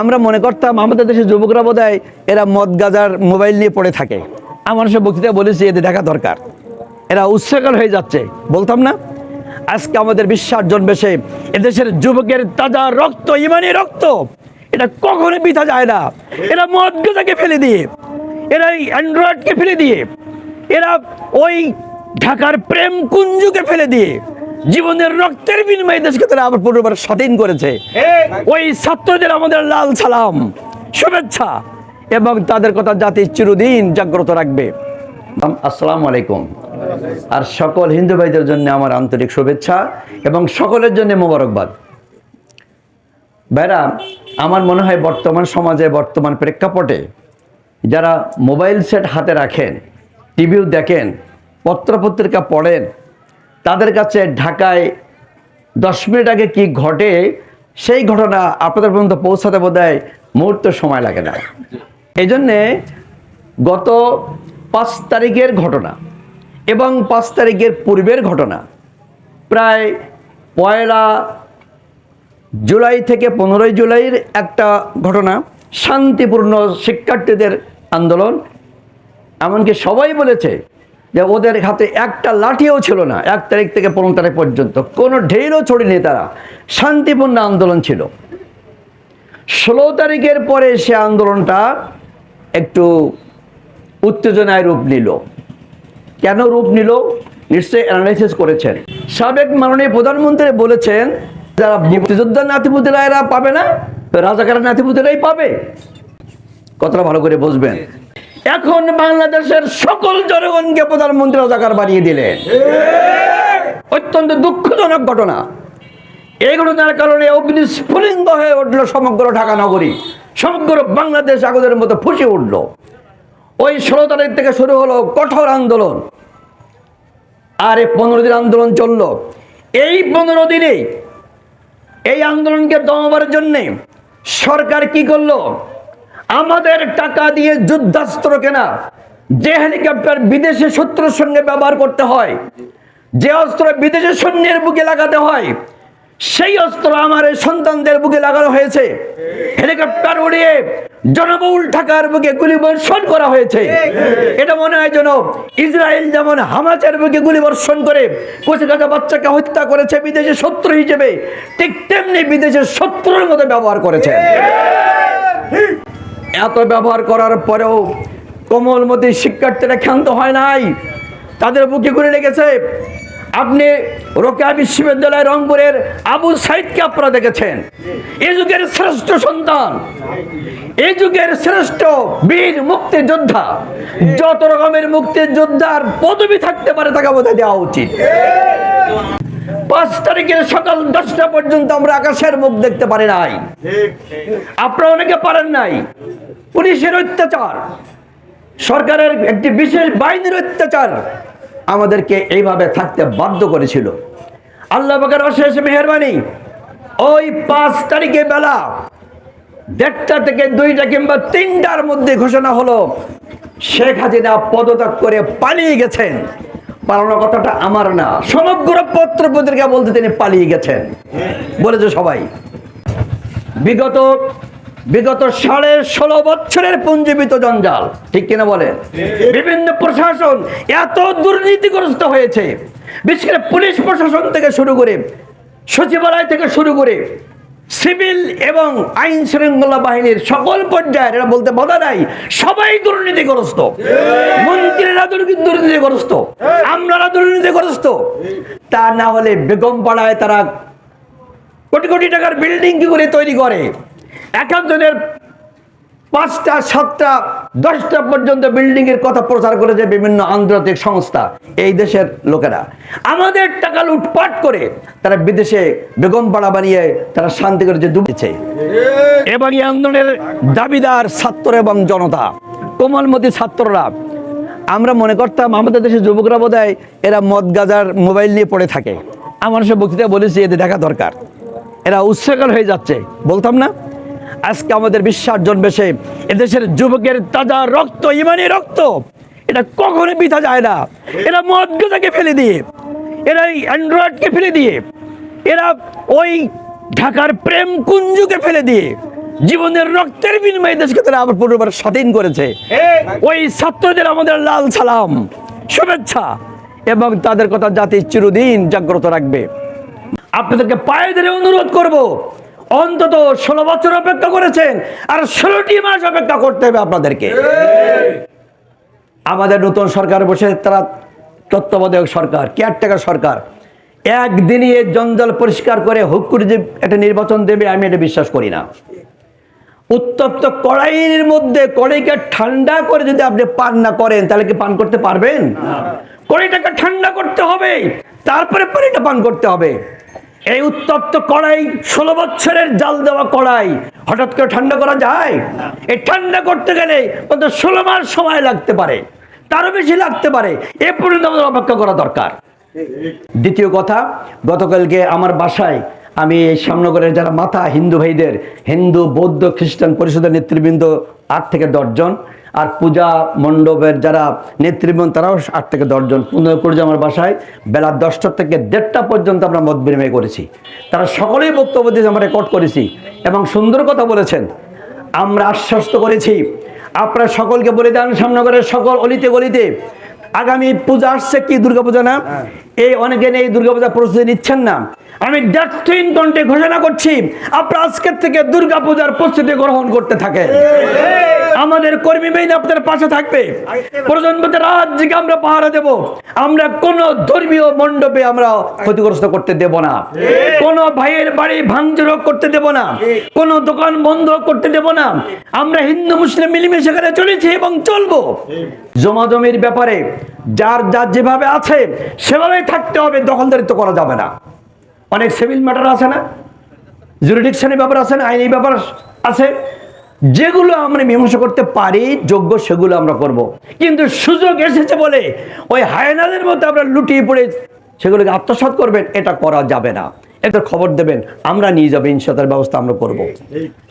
আমরা মনে করতাম, আমাদের দেশের যুবকরা বোধ এরা মদ গাজার মোবাইল নিয়ে পড়ে থাকে। আমার সব বক্তৃতা বলেছি, এদের দেখা দরকার। এরা উৎসাকাল হয়ে যাচ্ছে, বলতাম না? আজকে আমাদের বিশ্বাস জন্মেছে এদেশের যুবকের তাজা রক্ত, ইমানি রক্ত, এটা কখনো বিথা যায় না। এরা মদ গাজাকে ফেলে দিয়ে, এরা এই অ্যান্ড্রয়েডকে ফেলে দিয়ে, এরা ওই ঢাকার প্রেম কুঞ্জুকে ফেলে দিয়ে জীবনের রক্তের বিনিময়ে দেশকে তারা আবার পুনর্বার স্বাধীন করেছে। ওই ছাত্রদের আমাদের লাল সালাম শুভেচ্ছা এবং তাদের কথা জাতি চিরদিন জাগ্রত রাখবে। আসসালামু আলাইকুম। আর সকল হিন্দু ভাইদের জন্য আমার আন্তরিক শুভেচ্ছা এবং সকলের জন্য মোবারকবাদ। ভাইরা আমার মনে হয় বর্তমান সমাজে বর্তমান প্রেক্ষাপটে যারা মোবাইল সেট হাতে রাখেন টিভিও দেখেন পত্রপত্রিকা পড়েন তাদের কাছে ঢাকায় দশ মিনিট আগে কি ঘটে, সেই ঘটনা আপনাদের পর্যন্ত পৌঁছাতে বোধ হয় মুহূর্ত সময় লাগে না। এই জন্যে গত পাঁচ তারিখের ঘটনা এবং পাঁচ তারিখের পূর্বের ঘটনা প্রায় পয়লা জুলাই থেকে পনেরোই জুলাইয়ের একটা ঘটনা, শান্তিপূর্ণ শিক্ষার্থীদের আন্দোলন। এমনকি সবাই বলেছে যে ওদের হাতে একটা লাঠিও ছিল না, এক তারিখ থেকে পনেরো তারিখ পর্যন্ত। কোনো ঢেরও ছড়িনি তারা। শান্তিপূর্ণ আন্দোলন ছিল। ষোলো তারিখের পরে সে আন্দোলনটা একটু উত্তেজনায় রূপ নিল। কেন রূপ নিল? নিশ্চয়ই অ্যানালাইসিস করেছেন। সাবেক মাননীয় প্রধানমন্ত্রী বলেছেন, যারা মুক্তিযোদ্ধার নাতিপুতিরা এরা পাবে না রাজাকারের নাতিপুতিরাই পাবে। কতটা ভালো করে বুঝবেন। এখন বাংলাদেশের সকল জনগণকে প্রধানমন্ত্রী রাজাকার বানিয়ে দিলেন। অত্যন্ত দুঃখজনক ঘটনা। এই ঘটনার কারণে অগ্নিস্ফুলিঙ্গ হয়ে উঠল সমগ্র ঢাকা নগরী। সমগ্র বাংলাদেশ আগদের মতো ফুসে উঠল। ওই ষোলো তারিখ থেকে শুরু হলো কঠোর আন্দোলন। আর এই পনেরো দিন আন্দোলন চলল। এই পনেরো দিনে এই আন্দোলনকে দমাবার জন্যে সরকার কি করল? আমাদের টাকা দিয়ে যুদ্ধাস্ত্র কেনা, যে হেলিকপ্টার বিদেশে শত্রুর সঙ্গে ব্যবহার করতে হয়, যে অস্ত্র বিদেশি সৈন্যের বুকে লাগাতে হয়, সেই অস্ত্র আমার এই সন্তানদের বুকে লাগানো হয়েছে। হেলিকপ্টার উড়িয়ে জনবহুল ঢাকার বুকে গুলি বর্ষণ করা হয়েছে। এটা মনে হয় যেন ইসরায়েল যেমন হামাচের বুকে গুলি বর্ষণ করে কচি কাঁচা বাচ্চাকে হত্যা করেছে বিদেশি শত্রু হিসেবে, ঠিক তেমনি বিদেশের শত্রুর মতো ব্যবহার করেছে। এত ব্যবহার করার পরেও কোমলমতি শিক্ষার্থীরা ক্ষান্ত হয় নাই। তাদের বুকে করে রেখেছে আপনি রোকেয়া বিশ্ববিদ্যালয় রংপুরের আবু সাইদকে আপনারা দেখেছেন। এ যুগের শ্রেষ্ঠ সন্তান এই যুগের শ্রেষ্ঠ বীর মুক্তিযোদ্ধা, যত রকমের মুক্তিযোদ্ধার পদবি থাকতে পারে তাকে বোধহয় দেওয়া উচিত। পাঁচ তারিখের সকাল দশটা পর্যন্ত আমরা আকাশের মুখ দেখতে পারি নাই। আপনারা অনেকে পারেন নাই। পুলিশের অত্যাচার। সরকারের একটি বিশেষ বাহিনীর অত্যাচার আমাদেরকে এইভাবে থাকতে বাধ্য করেছিল। আল্লাহ বাকের অশেষ মেহরবানি ওই পাঁচ তারিখে বেলা দেড়টা থেকে দুইটা কিংবা তিনটার মধ্যে ঘোষণা হলো শেখ হাসিনা পদত্যাগ করে পালিয়ে গেছেন। পালানোর কথাটা আমার না। সমগ্র পত্র পত্রিকা বলতে তিনি পালিয়ে গেছেন। বলেছে সবাই। বিগত বিগত সাড়ে ষোলো বছরের পুঞ্জীবিত জঞ্জাল, ঠিক কিনা বলেন বিভিন্ন প্রশাসন এত দুর্নীতিগ্রস্ত হয়েছে। বিশেষ করে পুলিশ প্রশাসন থেকে শুরু করে, সচিবালয় থেকে শুরু করে সিভিল এবং আইন শৃঙ্খলা বাহিনীর সকল পর্যায়ের এরা বলতে বাধা নাই সবাই দুর্নীতিগ্রস্ত। মন্ত্রীরা দুর্নীতি- দুর্নীতিগ্রস্ত। আমরা দুর্নীতিগ্রস্ত। তা না হলে বেগম পাড়ায় তারা কোটি কোটি টাকার বিল্ডিং কি করে তৈরি করে? এক একজনের পাঁচটা, সাতটা দশটা পর্যন্ত বিল্ডিং এর কথা প্রচার করেছে বিভিন্ন আন্তর্জাতিক সংস্থা, এই দেশের লোকেরা। আমাদের টাকা লুটপাট করে তারা বিদেশে বেগম পাড়া বানিয়ে তারা শান্তি করে যে ডুবেছে এবং এই আন্দোলনের দাবিদার ছাত্র এবং জনতা কোমলমতি ছাত্ররা, আমরা মনে করতাম আমাদের দেশের যুবকরা বোধ এরা মদ, গাজার মোবাইল নিয়ে পড়ে থাকে। আমার সব বক্তৃতা বলেছি, এদের দেখা দরকার। এরা উৎসাকাল হয়ে যাচ্ছে। বলতাম না? আজকে আমাদের বিশ্বাস জন্মেছে এদেশের যুবকের তাজা রক্ত ইমানি রক্ত, এটা কখনো বিথা যায় না। এরা মদ গাজাকে ফেলে দিয়ে, এরা অ্যান্ড্রয়েডকে ফেলে দিয়ে, এরা ওই ঢাকার প্রেম কুঞ্জুকে ফেলে দিয়ে জীবনের রক্তের বিনিময়ে দেশকে তারা আবার পুনর্বার স্বাধীন করেছে। ওই ছাত্রদের আমাদের লাল সালাম, শুভেচ্ছা এবং তাদের কথা জাতি চিরদিন জাগ্রত রাখবে। আপনাদেরকে পায়ে ধরে অনুরোধ করব অন্তত ষোলো বছর অপেক্ষা করেছেন আর ষোলোটি মাস অপেক্ষা করতে হবে আপনাদেরকে। আমাদের নতুন সরকার বসে তারা তত্ত্বাবধায়ক সরকার কেয়ারটেকার সরকার। একদিনই এই জঞ্জাল পরিষ্কার করে হুক করে যে একটা নির্বাচন দেবে আমি এটা বিশ্বাস করি না। উত্তপ্ত কড়াইয়ের মধ্যে কড়াইকে ঠান্ডা করে যদি আপনি পান না করেন তাহলে কি পান করতে পারবেন? কড়াইটাকে ঠান্ডা করতে হবে তারপরে পানিটা পান করতে হবে। এই উত্তপ্ত কড়াই ষোলো বছরের জাল দেওয়া কড়াই। হঠাৎ করে ঠান্ডা করা যায়? এই ঠান্ডা করতে গেলে ষোলো মাস সময় লাগতে পারে। তারও বেশি লাগতে পারে। এ পর্যন্ত আমাদের অপেক্ষা করা দরকার। দ্বিতীয় কথা, গতকালকে আমার বাসায় আমি এই শ্যামনগরের যারা মাথা হিন্দু ভাইদের, হিন্দু, বৌদ্ধ, খ্রিস্টান পরিষদের নেতৃবৃন্দ আট থেকে দশজন আর পূজা মণ্ডপের যারা নেতৃবৃন্দ, তারাও আট থেকে দশজন পনেরো করে আমার বাসায়। বেলা দশটা থেকে দেড়টা পর্যন্ত আমরা মত বিনিময় করেছি। তারা সকলেই বক্তব্য দিয়ে আমরা রেকর্ড করেছি। এবং সুন্দর কথা বলেছেন, আমরা আশ্বস্ত করেছি। আপনারা সকলকে বলে দেন, শ্যামনগরের সকল অলিতে গলিতে। আগামী পূজা আসছে কি, দুর্গাপূজা না? এই অনেকে এই দুর্গাপূজা প্রস্তুতি নিচ্ছেন না। আমি ডেটথিন কণ্ঠে ঘোষণা করছি, আপনারা আজকের থেকে দুর্গাপূজার প্রস্তুতি গ্রহণ করতে থাকে আমাদের কর্মী বাহিনী আপনাদের পাশে থাকবে। প্রজন্মতে রাজ্যকে আমরা পাহারা দেব। আমরা কোন ধর্মীয় মণ্ডপে আমরা ক্ষতিগ্রস্ত করতে দেব না। কোন ভাইয়ের বাড়ি ভাঙচুর করতে দেব না। কোন দোকান বন্ধ করতে দেব না। আমরা হিন্দু, মুসলিম মিলেমিশে সেখানে চলেছি এবং চলবো। জমা জমির ব্যাপারে যার যার যেভাবে আছে, সেভাবেই থাকতে হবে, দখলদারিত্ব করা যাবে না। অনেক সিভিল ম্যাটার আছে না? জুরিডিকশনের ব্যাপার আছে না? আইনি ব্যাপার আছে? যেগুলো আমরা মীমাংসা করতে পারি, যোগ্য সেগুলো আমরা করব। কিন্তু সুযোগ এসেছে বলে ওই হায়নাদের মধ্যে আমরা লুটিয়ে পড়ে সেগুলোকে আত্মসাত করবেন, এটা করা যাবে না। এটা খবর দেবেন, আমরা নিয়ে যাব ইনশাতার ব্যবস্থা আমরা করব।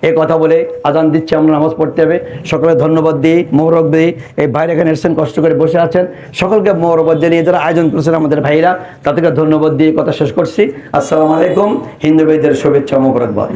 এ কথা বলে আজান দিচ্ছে, আমরা নামাজ পড়তে হবে। সকলে ধন্যবাদ দিই, মোহরক দিই। এই ভাইরা এখানে এসেছেন, কষ্ট করে বসে আছেন। সকলকে মোহরবাদ দিয়ে নিয়ে যারা আয়োজন করেছেন আমাদের ভাইরা, তাদেরকে ধন্যবাদ দিয়ে কথা শেষ করছি। আসসালামু আলাইকুম, হিন্দু ভাইদের শুভেচ্ছা মোহরকবাদ